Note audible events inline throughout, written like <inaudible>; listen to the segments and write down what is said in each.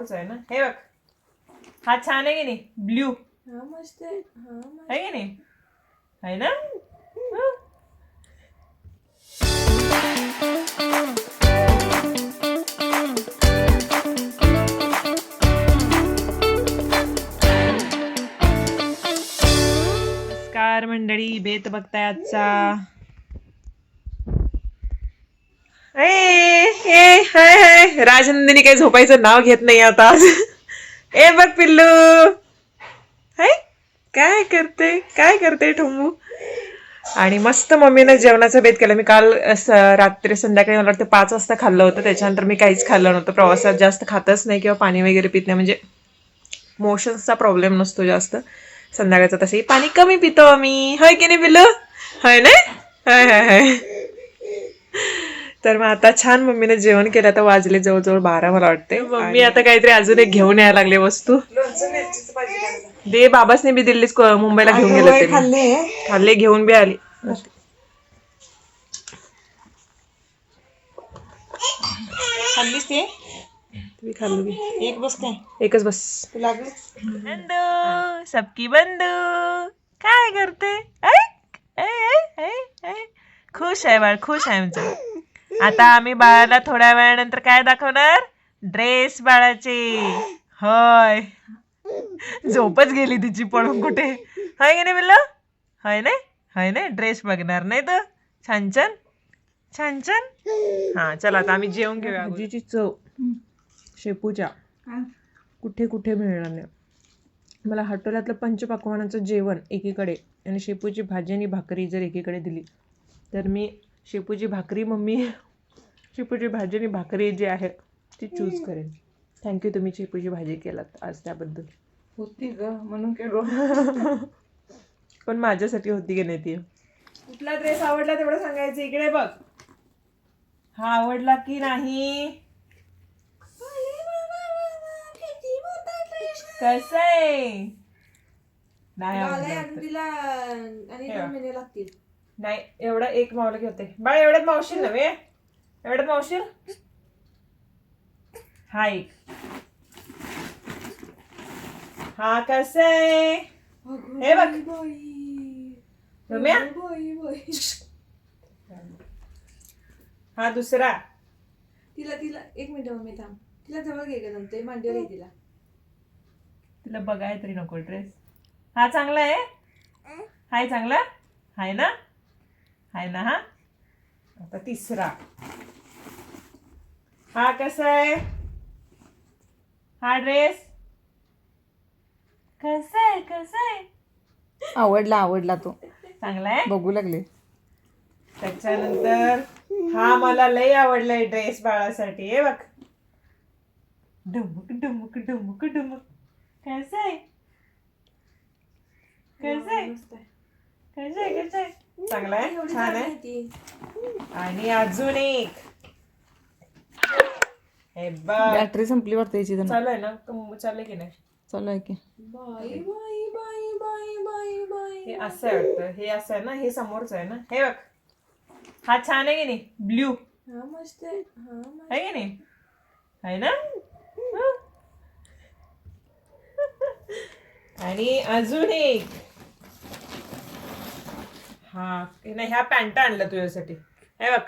आहे ना? हे बघ. हा छान आहे की नाही? ब्ल्यू हा मस्त आहे. हा मस्त आहे की नाही? आहे ना? हं. नमस्कार मंडळी बेत बघताय आजचा. ए, ए, हाय हाय. राजनंदिनी काही झोपायचं नाव घेत नाही आता. आज ए बघ पिल्लू. हाय काय करते? काय करते ठोंबू आणि मस्त मम्मीनं जेवणाचा बेत केला. मी काल रात्री संध्याकाळी मला वाटतं पाच वाजता खाल्लं होतं. त्याच्यानंतर मी काहीच खाल्लं नव्हतं. प्रवासात जास्त खातच नाही किंवा पाणी वगैरे पित नाही. म्हणजे मोशन्सचा प्रॉब्लेम नसतो जास्त. संध्याकाळचं तसंही पाणी कमी पितो आम्ही. होय की नाही पिल्लू? होय ना? हाय हाय हाय. तर मग आता छान मम्मीने जेवण केलं. आता वाजले जवळजवळ बारा मला वाटते. मम्मी आता काहीतरी अजून एक घेऊन यायला लागले वस्तू. दे बाबासने बी दिल्लीच को- मुंबईला घेऊन गेले ते. खाल्ले. घेऊन बी आली. खाल्लीस ते? खाल्लो. एक बस काय? एकच बस. सबकी बंधू काय करते? ऐक, ऐ, ऐ, ऐ, ऐ. खुश आहे बाळ खुश आहे आमचं. आता आम्ही बाळाला थोड्या वेळानंतर काय दाखवणार? ड्रेस बाळाचे. होय. झोपच गेली तिची पळून कुठे? हाय की नाही बिल्ला? हाय नाही? हाय नाही? ड्रेस बघणार नाही तर छान छान? छान छान? हा चला आता आम्ही जेवण घेऊया भाजीची चव. शेपूच्या. कुठे कुठे मिळणार नाही. मला हॉटेलातलं पंचपक्वानाचं जेवण एकीकडे आणि शेपूची भाजी आणि भाकरी जर एकीकडे दिली तर मी शेपूची भाकरी मम्मी शेपूची भाजी आणि भाकरी जी आहे ती चूज करेन. थँक्यू तुम्ही शेपूची भाजी केलात आज त्याबद्दल. होती ग म्हणून केलो. पण माझ्यासाठी होती की नाही ती? कुठला ड्रेस आवडला तेवढं सांगायचं इकडे बघ. हा आवडला की नाही? कसं आहे? नाही आवडला तर. तिला आणि दोन महिने लागतील. नाही एवढा एक मावलं घेते बाळ एवढ्यात मावशील नव्हे एवढ्यात मावशील? हा एक. हा कसं आहे? हे बघ. रम्या? हा दुसरा. तिला तिला एक मिनिट मम्मी थांब. तिला जवळ घे का ते मांडीवर घे तिला. तिला बघाय तरी नको ड्रेस. हा चांगला आहे? हाय चांगला? हाय ना? हाय ना हा? आता तिसरा. हा कसा आहे? हा ड्रेस कसा आहे कसा आहे? आवडला आवडला तो. चांगला आहे? बघू लागले. त्याच्यानंतर हा मला लय आवडलाय ड्रेस बाळासाठी हे बघ. डुमुक डुमुक डुमुक डुमुक. कसं आहे? कसं आहे. कसं आहे कसं आहे? चांगला आहे? छान आहे? आणि अजून एक. हे बघ. बॅटरी संपली वाटते याची तर चालू आहे ना? कम- चालू आहे की नाही? चालू आहे की. बाई बाई बाई बाई बाई बाई. हे असं आहे वाटतं. हे असं आहे ना? हे समोरच आहे ना? हे बघ. हा छान आहे की नाही? ब्ल्यू. हा मस्त आहे. हा मस्त आहे की नाही? आहे ना? हं. आणि अजून एक. हा. हे नाही ह्या पॅन्ट आणल्या तुझ्यासाठी. हे बघ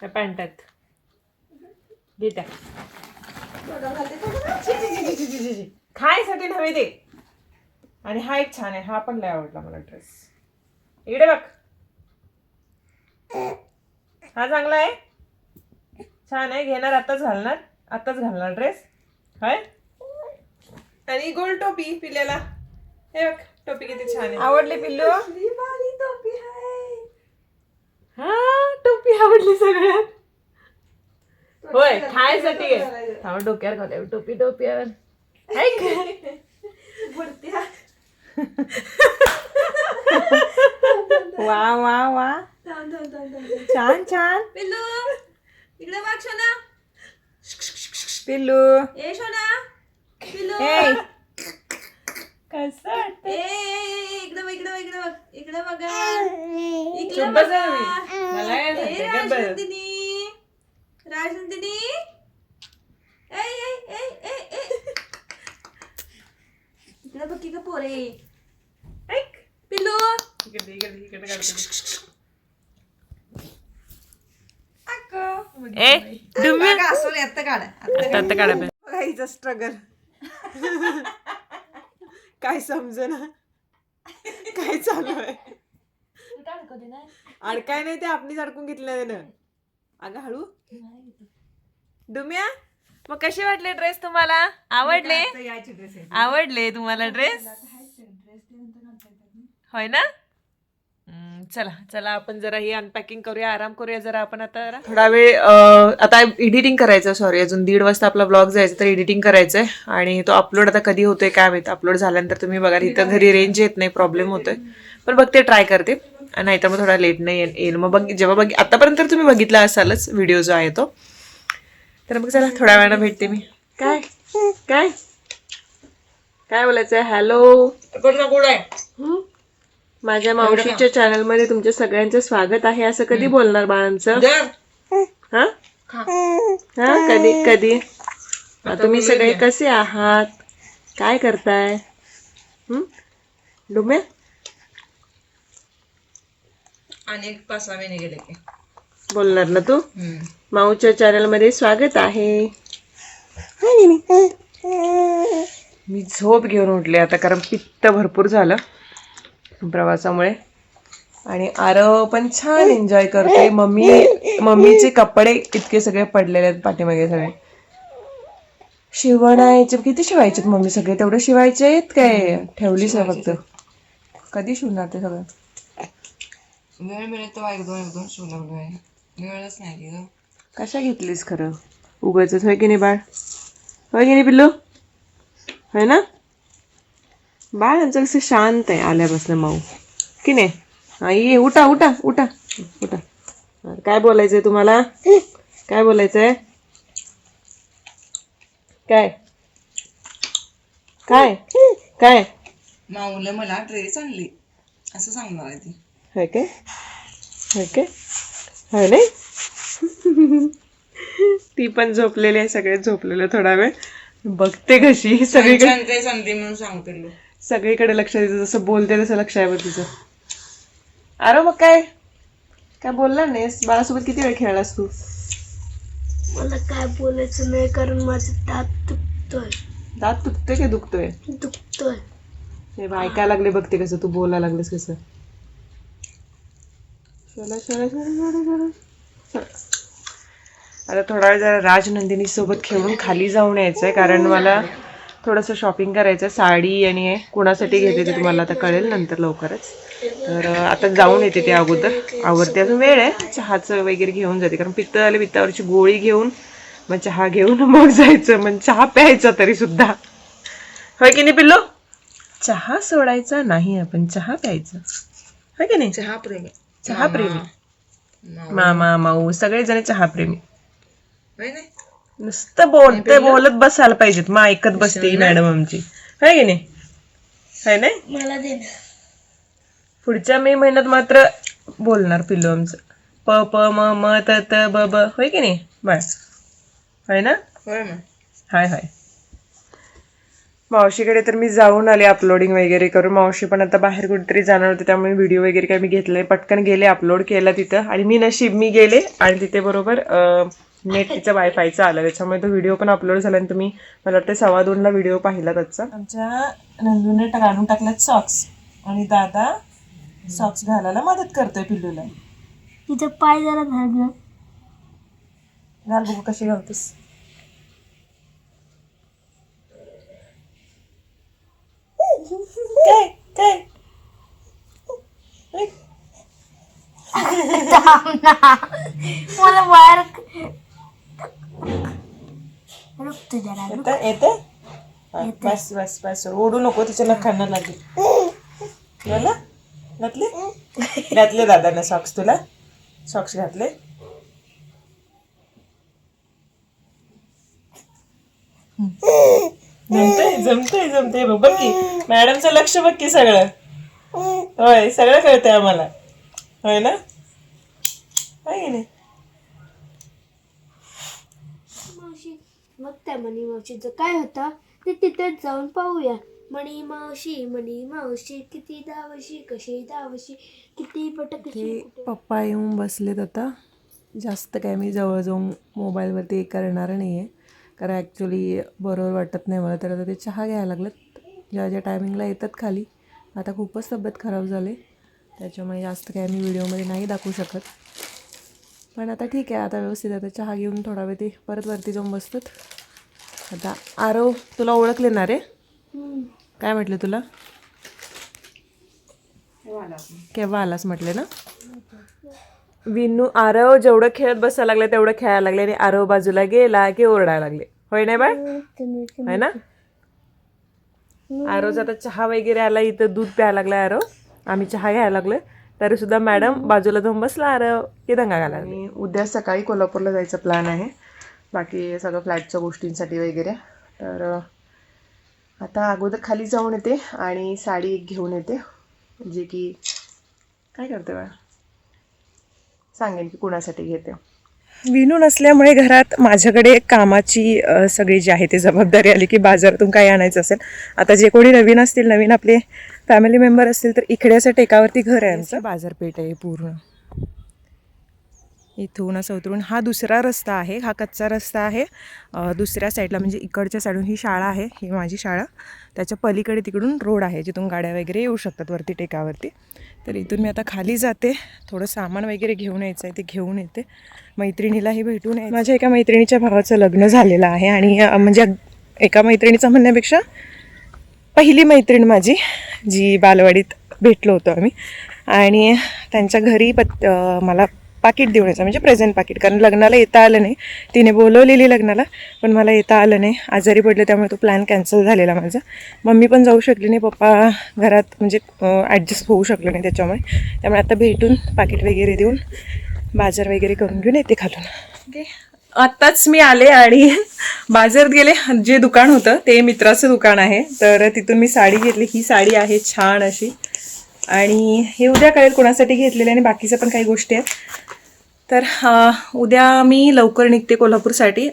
ह्या पॅन्ट आहेत. घे त्या. छी, छी, छी, छी, छी, छी, छी. खायसाठी नव्हे ते. आणि हा एक छान आहे. हा पण लय आवडला मला ड्रेस. इकडे बघ. हा चांगला आहे. छान आहे. घेणार आताच घालणार. आताच घालणार ड्रेस. हाय? आणि गोल टोपी पिल्याला. हे बघ टोपी किती छान आहे. आवडली पिल्लू कसली भारी टोपी आहे हा टोपी आवडली सगळ्यात. होय खायसाठी आहे. थांब डोक्यावर घालूया टोपी ऐक. बुडत्या. वा वा वा. थांब थांब थांब थांब. छान छान. पिल्लू इकडे बघ शोना. पिल्लू. ए शोना. पिल्लू. ए. कसं ए, ए, ए, इकडे बघ इकडे बघ इकडे बघ इकडे बघा इकडे चुप बसा बघा. तुम्ही. मला काय ए, सांगते? गप्प बसा. राजनंदिनी राजनंदिनी ए ए ए ए ए की ग पोरे ऐक. पिल्लू इकडे इकडे इकडे काढते. अक्क. ए डुम्मी बघा, असं नाही, आत्ता काढा आत्ता आता काढा बाई. बघा हिचा स्ट्रगल <laughs> काय समजेना <laughs> <laughs> काय चालू आहे? अडकाय नाही ते आपणीच अडकून घेतलं ना अगं हळू. डुम्या मग कसे वाटले ड्रेस तुम्हाला? आवडले? आवडले तुम्हाला ड्रेस? होय ना? चला चला आपण जरा ही अनपॅकिंग करूया आराम करूया जरा आपण आता जरा. थोडा वेळ आता एडिटिंग करायचं सॉरी अजून दीड वाजता आपला ब्लॉग जायचा तर एडिटिंग करायचंय. आणि तो अपलोड आता कधी होतोय काय माहीत अपलोड झाल्यानंतर तुम्ही बघा इथं घरी रेंज येत नाही प्रॉब्लेम होतोय. पण बघते ट्राय करते. नाही तर मग थोडा लेट नाही येईल- येईल. मग बघ जेव्हा बघ आतापर्यंत तर तुम्ही बघितला असालच व्हिडिओ जो आहे तो. तर मग चला थोड्या वेळानं भेटते मी. काय? काय? काय बोलायचंय? हॅलो माझ्या मावशीच्या चॅनलमध्ये तुमच्या सगळ्यांचं स्वागत आहे. असं कधी बोलणार बाळांचं? हा? हा? कधी कधी? तुम्ही सगळे कसे आहात? काय करताय? हं? डुमे? आणि पाच महिने गेले की. बोलणार ना तू? माऊच्या चॅनलमध्ये स्वागत आहे. मी झोप घेऊन उठले आता कारण पित्त भरपूर झालं. प्रवासामुळे. आणि आरव पण छान एन्जॉय करते मम्मी मम्मीचे कपडे इतके सगळे पडलेले आहेत पाठीमागे सगळे. शिवणायचे किती शिवायचे मम्मी सगळे? तेवढे शिवायचे आहेत काय? ठेवलीच आहे फक्त. कधी शिवणार ते सगळं? वेळ मिळेल तेव्हा एक दोन एक दोन शिव लागलो वेळच नाही कशा घेतलीस खरं? उगाच होय की नाही बाळ? होय की नाही पिल्लू? होय ना? बाळ कसं शांत आहे आल्यापासून माऊ. की नाही? हा ये उठा उठा उठा उठा. हा, काय बोलायचंय तुम्हाला? काय बोलायचंय? काय? काय? काय? माऊला मला ड्रेस आणली. असं सांगणार आहे ती. होय काय? होय काय? होय नाही? ती पण झोपलेली आहे सगळे झोपलेले थोडा वेळ. बघते कशी. सगळीकडे छान ड्रेस म्हणून सांगते लो. सगळीकडे लक्ष देते जसं बोलते तसं लक्ष आहे बघ तिचं अरे मग काय? काय बोलला नाहीस? बाळासोबत किती वेळ खेळलास तू? मला काय बोलायचं नाही कारण माझं दात दुखतोय. दात तुटतोय की दुखतोय? दुखतोय. हे बघ, ऐकायला लागले बघते कसं तू बोलायला लागलेस कसं. चला चला चला चला चला चला. आता थोडा वेळ जरा राजनंदिनी सोबत खेळून खाली जाऊन यायचंय कारण मला थोडंसं शॉपिंग करायचं. साडी आणि हे कुणासाठी घेते ते तुम्हाला आता कळेल नंतर लवकरच. तर आता जाऊन येते ते अगोदर. आवडते अजून वेळ आहे. चहाचं वगैरे घेऊन जाते. कारण पित्त आले पित्तावरची गोळी घेऊन मग चहा घेऊन <laughs> मग जायचं. मग चहा प्यायचा तरी सुद्धा. होय की नाही पिल्लो? चहा सोडायचा नाही आपण. चहा प्यायचा. होय की नाही? चहा प्रेमी चहा प्रेमी माऊ. मामा माऊ सगळेजण चहा प्रेमी होय नाही? नुसतं बोलते बोलत बसायला पाहिजेत. मग ऐकत बसते मॅडम आमची. होय की नाही? होय नाही? मला दे ना. पुढच्या मे महिन्यात मात्र बोलणार पिल्लू आमचं. प प म म त त ब ब. होय की नाही? बाय. होय ना? होय मग हाय हाय. मावशीकडे तर मी जाऊन आले अपलोडिंग वगैरे करून. मावशी पण आता बाहेर कुठेतरी जाणार होते त्यामुळे व्हिडिओ वगैरे काय मी घेतलाय. पटकन गेले अपलोड केला तिथं. आणि मी नशीब मी गेले आणि तिथे बरोबर नेट तिचं वायफायचं आलं त्याच्यामुळे तो व्हिडिओ पण अपलोड झाला आणि तुम्ही मला वाटतं सव्वा दोनला व्हिडिओ पाहिला त्याचा आमच्या नंदूने काढून टाकल्यात सॉक्स आणि दादा सॉक्स घालायला मदत करतोय पिल्लूला. तिथं पाय जरा धरलं घाल बघू कशी घालतेस. <laughs> काय काय? मला बाहेर जरा येतं येतं हा, बस बस बस. ओढू नको तिच्या नखांना लागेल. झालं घातले घातले दादाने सॉक्स तुला? सॉक्स घातले? जमतंय जमतंय जमतंय. बघ बघ की. मॅडमचं लक्ष बघ की सगळं. होय सगळं कळतंय आम्हाला. होय ना? होय की नाही मावशी मग त्या म्हणे मावशीचं काय होतं? ते तिथेच जाऊन पाहूया. मणी मावशी मणी मावशी किती धावशी कशी धावशी किती पटकशी ते पप्पा येऊन बसलेत आता. जास्त काय मी जवळ जाऊन मोबाईलवरती हे करणार नाही आहे कारण ॲक्च्युली बरोबर वाटत नाही मला. तर आता ते चहा घ्यायला लागलेत. ज्या ज्या टायमिंगला येतात खाली. आता खूपच तब्येत खराब झाली. त्याच्यामुळे जास्त काय मी व्हिडिओमध्ये नाही दाखवू शकत. पण आता ठीक आहे आता व्यवस्थित आता चहा घेऊन थोडा वेळ ते परत वरती जाऊन बसतात. आता आरव तुला ओळखले ना रे काय म्हटलं तुला? केव्हा आलास म्हटले ना? विनू आरव जेवढं खेळत बसायला लागले तेवढं खेळायला लागले आणि आरव बाजूला गेला की ओरडायला लागले. होय नाही बाय है ना? आरवचा आता चहा वगैरे आला इथं दूध प्यायला लागलाय आरव. आम्ही चहा घ्यायला लागलोय. तरी सुद्धा मॅडम बाजूला जाऊन बसला आरव की दंगा घाला आणि उद्या सकाळी कोल्हापूरला जायचं प्लॅन आहे. बाकी सगळं फ्लॅटच्या गोष्टींसाठी वगैरे. तर आता अगोदर खाली जाऊन येते आणि साडी एक घेऊन येते. जे की काय करते बा सांगेन की कुणासाठी घेते. विनू नसल्यामुळे घरात माझ्याकडे कामाची अ, सगळी जी आहे ती जबाबदारी आली की बाजारातून काही आणायचं असेल. आता जे कोणी नवीन असतील नवीन आपले फॅमिली मेंबर असतील तर इकडे असं टेकावरती घर आहे आमचं. बाजारपेठ आहे पूर्ण. इथून असं उतरून हा दुसरा रस्ता आहे हा कच्चा रस्ता आहे. दुसऱ्या साईडला म्हणजे इकडच्या साईडून ही शाळा आहे ही माझी शाळा. त्याच्या पलीकडे तिकडून रोड आहे जिथून गाड्या वगैरे येऊ शकतात वरती टेकावरती. तर इथून मी आता खाली जाते. थोडं सामान वगैरे घेऊन यायचं आहे ते घेऊन येते. मैत्रिणीलाही भेटून माझ्या एका मैत्रिणीच्या भावाचं लग्न झालेलं आहे आणि म्हणजे एका मैत्रिणीचं म्हणण्यापेक्षा पहिली मैत्रीण माझी जी बालवाडीत भेटलो होतो आम्ही. आणि त्यांच्या घरी पत् मला पाकिट देऊन यायचं म्हणजे प्रेझेंट पाकिट. कारण लग्नाला येता आलं नाही. तिने बोलवलेली लग्नाला पण मला येता आलं नाही. आजारी पडले त्यामुळे तो प्लॅन कॅन्सल झालेला माझा. मम्मी पण जाऊ शकली नाही. पप्पा घरात म्हणजे ॲडजस्ट होऊ शकलं नाही त्याच्यामुळे. त्यामुळे आता भेटून पाकिट वगैरे देऊन बाजार वगैरे करून घेऊन येते खालून. ओके आत्ताच मी आले आणि <laughs> बाजारात गेले. जे दुकान होतं ते मित्राचं दुकान आहे. तर तिथून मी साडी घेतली. ही साडी आहे छान अशी. आणि हे उद्या कळेल कोणासाठी घेतलेले आणि बाकीचं पण काही गोष्टी आहेत. तर उद्या मी लवकर निघते कोल्हापूरसाठी.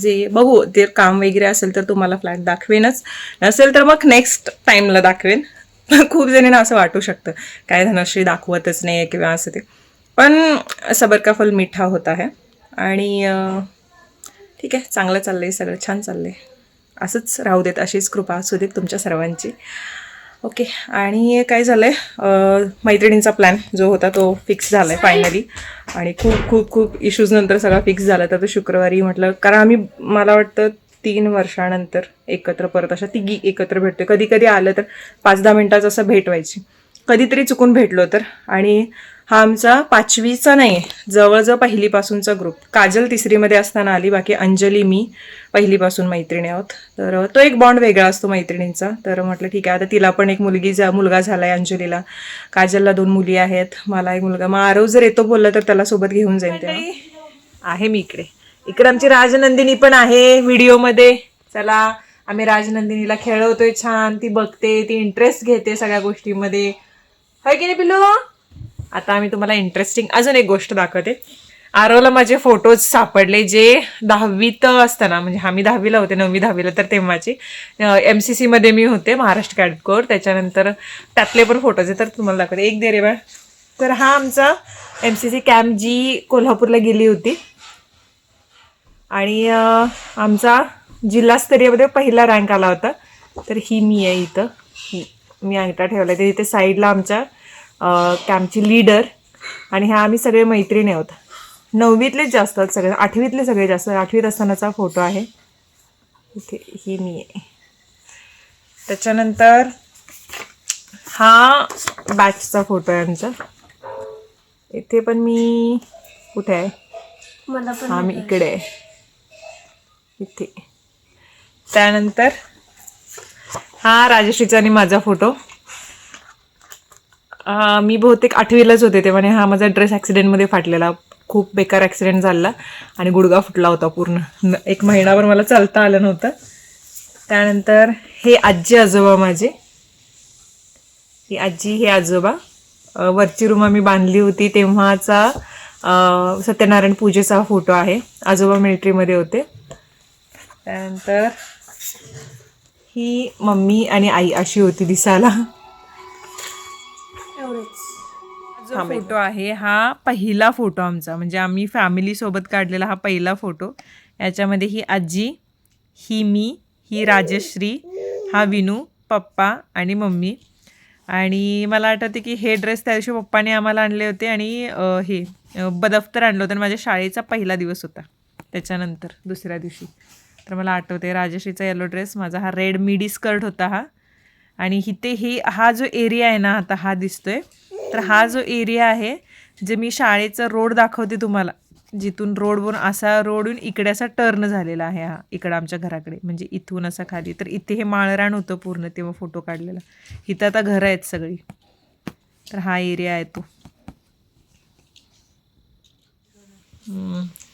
जे बघू ते काम वगैरे असेल तर तुम्हाला फ्लॅट दाखवेनच. नसेल तर मग नेक्स्ट टाईमला दाखवेन. <laughs> खूप जणींना असं वाटू शकतं. काय धनश्री दाखवतच नाही किंवा असं ते. पण सबर का फल मिठा होता आहे आणि ठीक आहे चांगलं चाललं आहे सगळं छान चाललं आहे असंच राहू देत अशीच कृपा असू देत तुमच्या सर्वांची. ओके आणि काय झालं आहे मैत्रिणींचा प्लॅन जो होता तो फिक्स झाला आहे फायनली आणि खूप खूप खूप इश्यूज नंतर सगळा फिक्स झाला. तर तो शुक्रवारी म्हटलं कारण आम्ही मला वाटतं तीन वर्षानंतर एकत्र परत अशा तिघी एकत्र भेटतो कधी कधी आलं तर पाच दहा मिनटाचं असं भेट व्हायची कधीतरी चुकून भेटलो तर. आणि हा आमचा पाचवीचा नाही जवळजवळ पहिलीपासूनचा ग्रुप काजल तिसरीमध्ये असताना आली बाकी अंजली मी पहिलीपासून मैत्रिणी आहोत. तर तो एक बॉन्ड वेगळा असतो मैत्रिणींचा. तर म्हटलं ठीक आहे आता तिला पण एक मुलगी जा मुलगा झाला आहे अंजलीला. काजलला दोन मुली आहेत मला एक मुलगा. मग आरव जर येतो बोलला तर त्याला सोबत घेऊन जाईल तेव्हा आहे मी इकडे. इकडे आमची राजनंदिनी पण आहे व्हिडिओमध्ये. चला आम्ही राजनंदिनीला खेळवतोय छान. ती बघते ती इंटरेस्ट घेते सगळ्या गोष्टीमध्ये. होय की नाही पिल्लू? आता आम्ही तुम्हाला इंटरेस्टिंग अजून एक गोष्ट दाखवते. आरवला माझे फोटोज सापडले जे दहावीत असताना म्हणजे आम्ही दहावीला होते नववी दहावीला तर तेव्हाचे. एम सी सीमध्ये मी होते महाराष्ट्र कॅड कोर त्याच्यानंतर त्यातले पण फोटोज आहे तर तुम्हाला दाखवते. एक दे रे बाळ. तर हा आमचा एम सी सी कॅम्प जी कोल्हापूरला गेली होती. आणि आमचा जिल्हास्तरीयमध्ये पहिला रँक आला होता. तर ही मी आहे इथं. ही मी अंगठा ठेवला आहे इथे साईडला आमच्या कॅम्पची लीडर आणि ह्या आम्ही सगळे मैत्रिणी आहोत. नववीतलेच जास्त आहेत सगळे आठवीतले सगळे जास्त आठवीत असतानाचा फोटो आहे. इथे ही मी आहे. त्याच्यानंतर हा बॅचचा फोटो आहे आमचा. इथे पण मी कुठे आहे? हा मी इकडे. आहे. इथे. त्यानंतर हा राजश्रीचा आणि माझा फोटो मी बहुतेक आठवीलाच होते तेव्हा हा माझा ड्रेस ॲक्सिडेंटमध्ये फाटलेला. खूप बेकार ॲक्सिडेंट झाला आणि गुडगा फुटला होता पूर्ण. एक महिनाभर मला चालता आलं नव्हतं. त्यानंतर हे आजी आजोबा माझे. ही आजी हे आजोबा. वरची रूम आम्ही बांधली होती तेव्हाचा सत्यनारायण पूजेचा फोटो आहे. आजोबा मिलिटरीमध्ये होते. त्यानंतर ही मम्मी आणि आई अशी होती दिसायला. एवढंच जो फोटो आहे हा पहिला फोटो आमचा. म्हणजे आम्ही फॅमिली सोबत काढलेला हा पहिला फोटो. याच्यामध्ये ही आजी ही मी ही राजश्री हा विनू पप्पा आणि मम्मी. आणि मला आठवते की हे ड्रेस त्या दिवशी पप्पाने आम्हाला आणले होते आणि हे बदफ्तर आणलं होतं आणि माझ्या शाळेचा पहिला दिवस होता. त्याच्यानंतर दुसऱ्या दिवशी. तर मला आठवते राजश्रीचा येलो ड्रेस माझा हा रेड मिडी स्कर्ट होता हा. आणि इथे हे हा जो एरिया आहे ना आता हा दिसतोय. तर हा जो एरिया आहे जे मी शाळेचा रोड दाखवते तुम्हाला जिथून रोडवरून असा रोडून इकडे असा टर्न झालेला आहे हा इकडं आमच्या घराकडे म्हणजे इथून असा खाली. तर इथे हे माळरान होतं पूर्ण तेव्हा फोटो काढलेला. इथं आता घरं आहेत सगळी. तर हा एरिया आहे तो.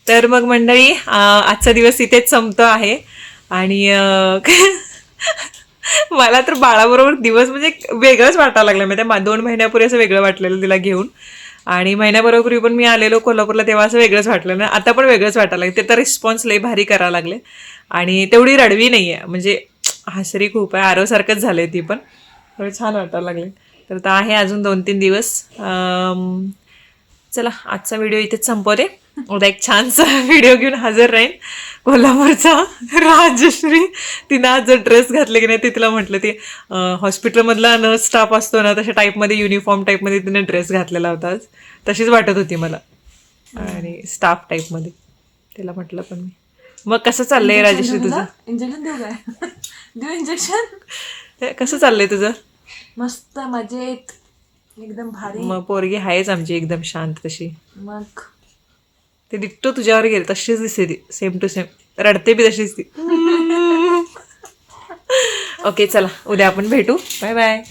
तर मग मंडळी आजचा दिवस इथेच संपतो आहे. आणि <laughs> मला तर बाळाबरोबर दिवस म्हणजे वेगळंच वाटायला लागलं. म्हणजे त्या दोन महिन्यापूर्वी असं वेगळं वाटलेलं तिला घेऊन. आणि महिन्याबरोबर पण मी आलेलो कोल्हापूरला तेव्हा असं वेगळंच वाटलं ना. आता पण वेगळंच वाटायला लागलं. ते तर रिस्पॉन्स लई भारी करायला लागले. आणि तेवढी रडवी नाही आहे म्हणजे हसरी खूप आहे. आरोसारखंच झालं ती पण. थोडी छान वाटायला लागले. तर आता आहे अजून दोन तीन दिवस चला आजचा व्हिडिओ इथेच संपवते. उद्या एक छानसा व्हिडिओ घेऊन हजर राहीन. कोल्हापूरचा राजश्री. तिनं आज जो ड्रेस घातले की नाही ते तिला म्हटलं ते हॉस्पिटलमधला नर्स स्टाफ असतो ना तशा टाईपमध्ये युनिफॉर्म टाईपमध्ये तिने ड्रेस घातलेला होता आज. तशीच वाटत होती मला. आणि स्टाफ टाईपमध्ये तिला म्हटलं पण मी. मग कसं चाललंय राजश्री तुझं? इंजेक्शन देऊ काय? <laughs> देऊ इंजेक्शन कसं चाललंय तुझं? मस्त मजेत. एकदम भारी. मग पोरगी आहेच आमची एकदम शांत तशी. मग? ते डिट्टो तुझ्यावर गेले तशीच दिसते ती. सेम टू सेम रडते बी तशीच ती. <laughs> ओके चला. उद्या आपण भेटू. Bye bye